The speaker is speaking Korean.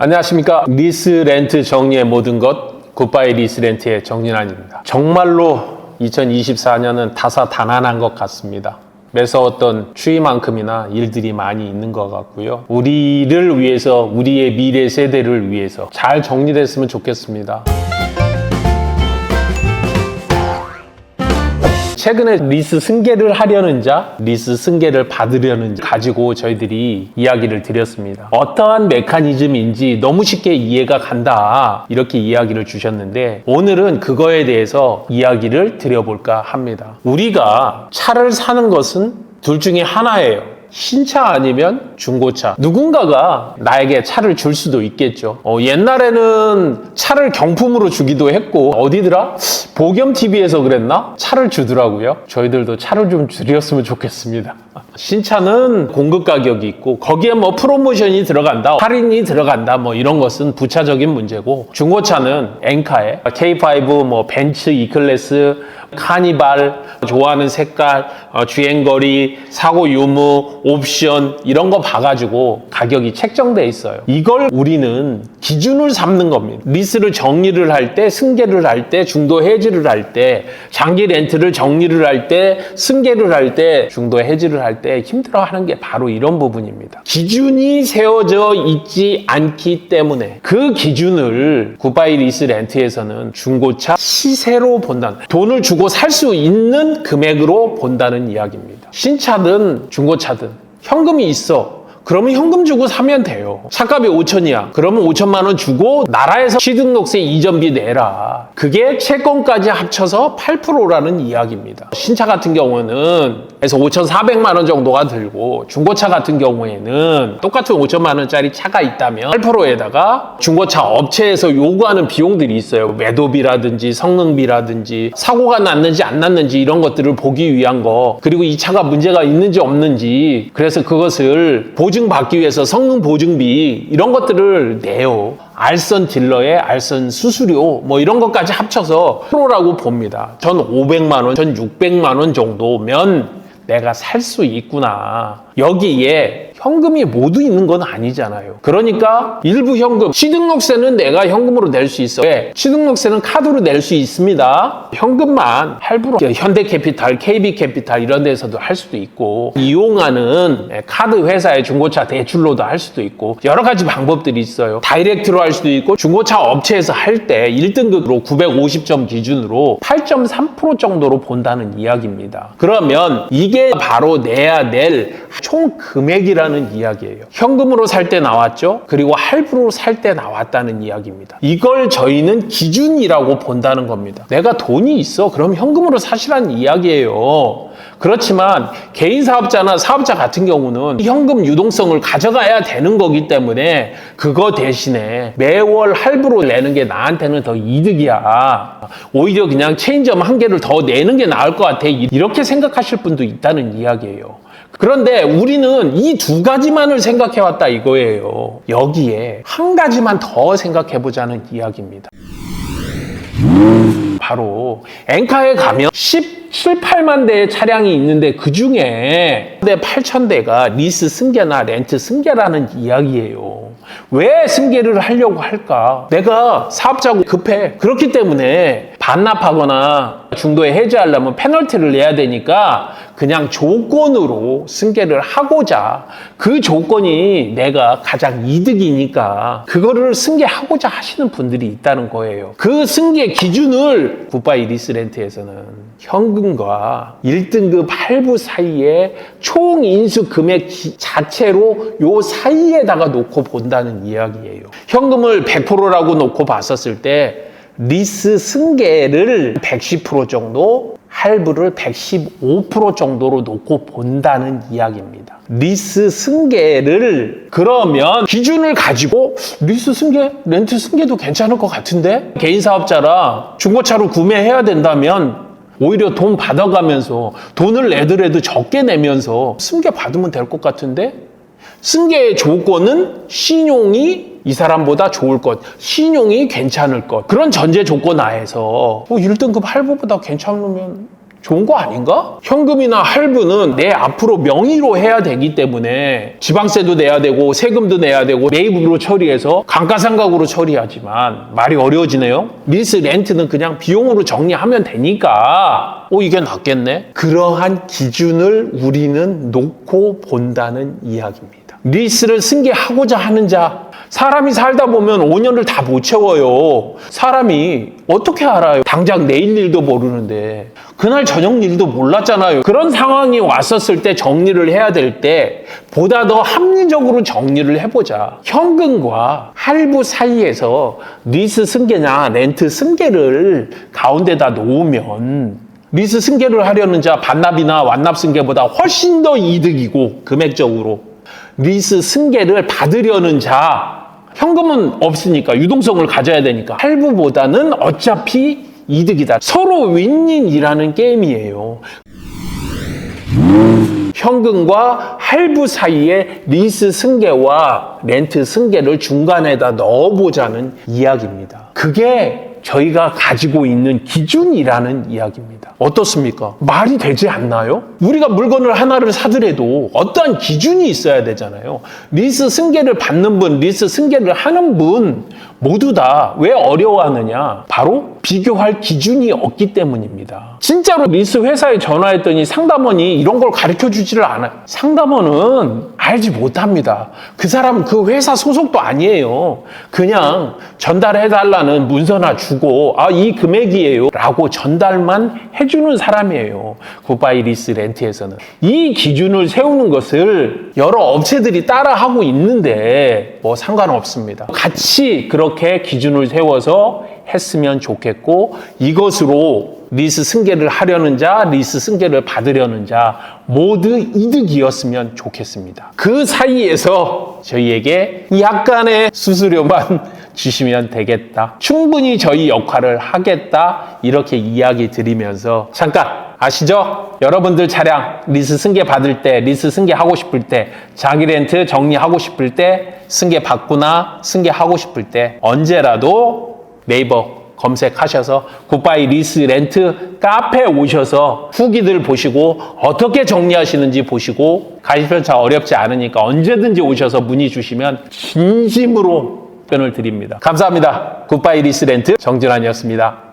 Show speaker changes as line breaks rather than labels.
안녕하십니까. 리스 렌트 정리의 모든 것, 굿바이 리스 렌트의 정진환입니다. 정말로 2024년은 다사다난한 것 같습니다. 매서웠던 추위만큼이나 일들이 많이 있는 것 같고요. 우리를 위해서, 우리의 미래 세대를 위해서 잘 정리됐으면 좋겠습니다. 최근에 리스 승계를 하려는 자, 리스 승계를 받으려는 자 가지고 저희들이 이야기를 드렸습니다. 어떠한 메커니즘인지 너무 쉽게 이해가 간다. 이렇게 이야기를 주셨는데 오늘은 그거에 대해서 이야기를 드려볼까 합니다. 우리가 차를 사는 것은 둘 중에 하나예요. 신차 아니면 중고차. 누군가가 나에게 차를 줄 수도 있겠죠. 어, 옛날에는 차를 경품으로 주기도 했고, 어디더라? 보겸TV에서 그랬나? 차를 주더라고요. 저희들도 차를 좀 줄였으면 좋겠습니다. 신차는 공급 가격이 있고, 거기에 뭐 프로모션이 들어간다, 할인이 들어간다, 뭐 이런 것은 부차적인 문제고, 중고차는 엔카에 K5, 뭐 벤츠 E클래스, 카니발, 좋아하는 색깔, 어, 주행거리, 사고 유무, 옵션 이런 거 봐가지고 가격이 책정돼 있어요. 이걸 우리는 기준을 삼는 겁니다. 리스를 정리를 할 때, 승계를 할 때, 중도 해지를 할 때, 장기 렌트를 정리를 할 때, 승계를 할 때, 중도 해지를 할 때 힘들어하는 게 바로 이런 부분입니다. 기준이 세워져 있지 않기 때문에 그 기준을 굿바이 리스 렌트에서는 중고차 시세로 본다. 돈을 주고 살 수 있는 금액으로 본다는 이야기입니다. 신차든 중고차든 현금이 있어. 그러면 현금 주고 사면 돼요. 차값이 5천이야. 그러면 5천만 원 주고 나라에서 취등록세 이전비 내라. 그게 채권까지 합쳐서 8%라는 이야기입니다. 신차 같은 경우는 그래서 5,400만 원 정도가 들고 중고차 같은 경우에는 똑같은 5천만 원짜리 차가 있다면 8%에다가 중고차 업체에서 요구하는 비용들이 있어요. 매도비라든지 성능비라든지 사고가 났는지 안 났는지 이런 것들을 보기 위한 거 그리고 이 차가 문제가 있는지 없는지 그래서 그것을 보증받기 위해서 성능 보증비 이런 것들을 내요. 알선 딜러의 알선 수수료 뭐 이런 것까지 합쳐서 프로라고 봅니다. 전 500만 원, 전 600만 원 정도면 내가 살 수 있구나. 여기에 현금이 모두 있는 건 아니잖아요. 그러니까 일부 현금, 취등록세는 내가 현금으로 낼 수 있어. 왜? 취등록세는 카드로 낼 수 있습니다. 현금만 할부로 현대캐피탈, KB캐피탈 이런 데서도 할 수도 있고 이용하는 카드 회사의 중고차 대출로도 할 수도 있고 여러 가지 방법들이 있어요. 다이렉트로 할 수도 있고 중고차 업체에서 할 때 1등급으로 950점 기준으로 8.3% 정도로 본다는 이야기입니다. 그러면 이게 바로 내야 될 총 금액이라 는 이야기예요. 현금으로 살 때 나왔죠. 그리고 할부로 살 때 나왔다는 이야기입니다. 이걸 저희는 기준이라고 본다는 겁니다. 내가 돈이 있어. 그럼 현금으로 사시라는 이야기예요. 그렇지만 개인 사업자나 사업자 같은 경우는 현금 유동성을 가져가야 되는 거기 때문에 그거 대신에 매월 할부로 내는 게 나한테는 더 이득이야. 오히려 그냥 체인점 한 개를 더 내는 게 나을 것 같아. 이렇게 생각하실 분도 있다는 이야기예요. 그런데 우리는 이 두 가지만을 생각해 왔다 이거예요. 여기에 한 가지만 더 생각해 보자는 이야기입니다. 바로 엔카에 가면 17, 8만 대의 차량이 있는데 그 중에 8천 대가 리스 승계나 렌트 승계라는 이야기예요. 왜 승계를 하려고 할까? 내가 사업자고 급해. 그렇기 때문에 반납하거나 중도에 해지하려면 페널티를 내야 되니까 그냥 조건으로 승계를 하고자 그 조건이 내가 가장 이득이니까 그거를 승계하고자 하시는 분들이 있다는 거예요. 그 승계 기준을 굿바이 리스렌트에서는 현금과 1등급 할부 사이에 총 인수 금액 자체로 요 사이에다가 놓고 본다는 이야기예요. 현금을 100%라고 놓고 봤었을 때 리스 승계를 110% 정도, 할부를 115% 정도로 놓고 본다는 이야기입니다. 리스 승계를 그러면 기준을 가지고 리스 승계, 렌트 승계도 괜찮을 것 같은데 개인 사업자라 중고차로 구매해야 된다면 오히려 돈 받아가면서 돈을 내더라도 적게 내면서 승계 받으면 될 것 같은데 승계의 조건은 신용이 이 사람보다 좋을 것, 신용이 괜찮을 것. 그런 전제 조건 하에서 뭐 1등급 할부보다 괜찮으면 좋은 거 아닌가? 현금이나 할부는 내 앞으로 명의로 해야 되기 때문에 지방세도 내야 되고 세금도 내야 되고 매입으로 처리해서 감가상각으로 처리하지만 말이 어려워지네요. 리스 렌트는 그냥 비용으로 정리하면 되니까 오 이게 낫겠네. 그러한 기준을 우리는 놓고 본다는 이야기입니다. 리스를 승계하고자 하는 자 사람이 살다 보면 5년을 다 못 채워요. 사람이 어떻게 알아요? 당장 내일 일도 모르는데 그날 저녁 일도 몰랐잖아요. 그런 상황이 왔었을 때 정리를 해야 될 때 보다 더 합리적으로 정리를 해보자. 현금과 할부 사이에서 리스 승계나 렌트 승계를 가운데다 놓으면 리스 승계를 하려는 자 반납이나 완납 승계보다 훨씬 더 이득이고 금액적으로 리스 승계를 받으려는 자 현금은 없으니까 유동성을 가져야 되니까 할부보다는 어차피 이득이다. 서로 윈윈이라는 게임이에요. 현금과 할부 사이에 리스 승계와 렌트 승계를 중간에다 넣어보자는 이야기입니다. 그게 저희가 가지고 있는 기준이라는 이야기입니다. 어떻습니까? 말이 되지 않나요? 우리가 물건을 하나를 사더라도 어떠한 기준이 있어야 되잖아요. 리스 승계를 받는 분, 리스 승계를 하는 분 모두 다 왜 어려워하느냐? 바로 비교할 기준이 없기 때문입니다. 진짜로 리스 회사에 전화했더니 상담원이 이런 걸 가르쳐 주지를 않아요. 상담원은 알지 못합니다. 그 사람은 그 회사 소속도 아니에요. 그냥 전달해 달라는 문서나 주고 아 이 금액이에요 라고 전달만 해주는 사람이에요. 굿바이 리스 렌트에서는 이 기준을 세우는 것을 여러 업체들이 따라하고 있는데 뭐 상관없습니다. 같이 그 렇게 기준을 세워서 했으면 좋겠고 이것으로 리스 승계를 하려는 자, 리스 승계를 받으려는 자 모두 이득이었으면 좋겠습니다. 그 사이에서 저희에게 약간의 수수료만 주시면 되겠다. 충분히 저희 역할을 하겠다. 이렇게 이야기 드리면서 잠깐 아시죠? 여러분들 차량 리스 승계 받을 때, 리스 승계 하고 싶을 때, 자기 렌트 정리하고 싶을 때, 승계 받거나 승계 하고 싶을 때 언제라도 네이버 검색하셔서 굿바이 리스 렌트 카페 오셔서 후기들 보시고 어떻게 정리하시는지 보시고 가입편차 어렵지 않으니까 언제든지 오셔서 문의 주시면 진심으로 답변을 드립니다. 감사합니다. 굿바이 리스 렌트 정진환이었습니다.